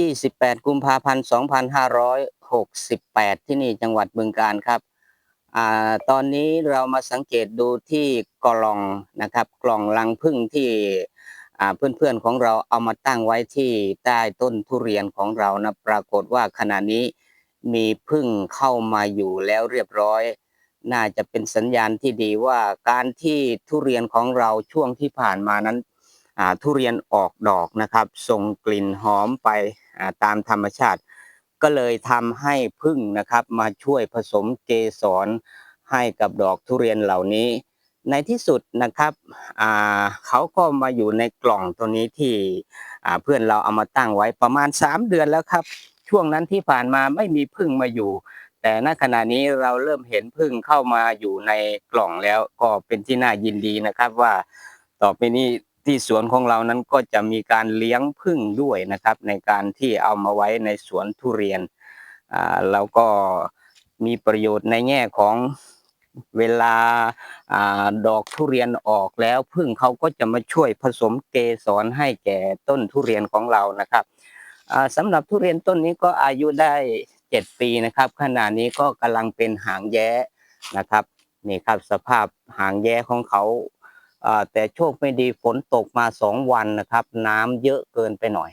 28 กุมภาพันธ์ 2568 ที่นี่จังหวัดบึงกาฬครับอตอนนี้เรามาสังเกตดูที่กล่องนะครับ กล่องลังพึ่งที่เพื่อนๆของเราเอามาตั้งไว้ที่ใต้ต้นทุเรียนของเรานะปรากฏว่าขณะนี้มีพึ่งเข้ามาอยู่แล้วเรียบร้อย น่าจะเป็นสัญญาณที่ดีว่าการที่ทุเรียนของเราช่วงที่ผ่านมานั้นทุเรียนออกดอกนะครับส่งกลิ่นหอมไป ตามธรรมชาติ ก็เลยทำให้พึ่งนะครับ มาช่วยผสมเกสรให้กับดอกทุเรียนเหล่านี้ ในที่สุดนะครับเขาก็มาอยู่ในกล่องตัวนี้ที่เพื่อนเราเอามาตั้งไว้ประมาณ 3 เดือนแล้วครับ ช่วงนั้นที่ผ่านมาไม่มีพึ่งมาอยู่ แต่ณขณะนี้เราเริ่มเห็นพึ่งเข้ามาอยู่ในกล่องแล้วก็เป็นที่น่ายินดีนะครับว่าต่อไปนี้ ที่สวนของเรานั้นก็จะมีการเลี้ยงพึ่งด้วยนะครับ ในการที่เอามาไว้ในสวนทุเรียนอ่าแล้วก็มีประโยชน์ในแง่ของเวลาอ่าดอกทุเรียนออกแล้วพึ่งเขาก็จะมาช่วยผสมเกสรให้แก่ต้นทุเรียนของเรานะครับอ่าสำหรับทุเรียนต้นนี้ก็อายุได้เจ็ดปีนะครับ ขณะนี้ก็กำลังเป็นหางแย้นะครับนี่ครับสภาพหางแย้ของเขา แต่โชคไม่ดีฝนตกมาสองวันนะครับ น้ำเยอะเกินไปหน่อย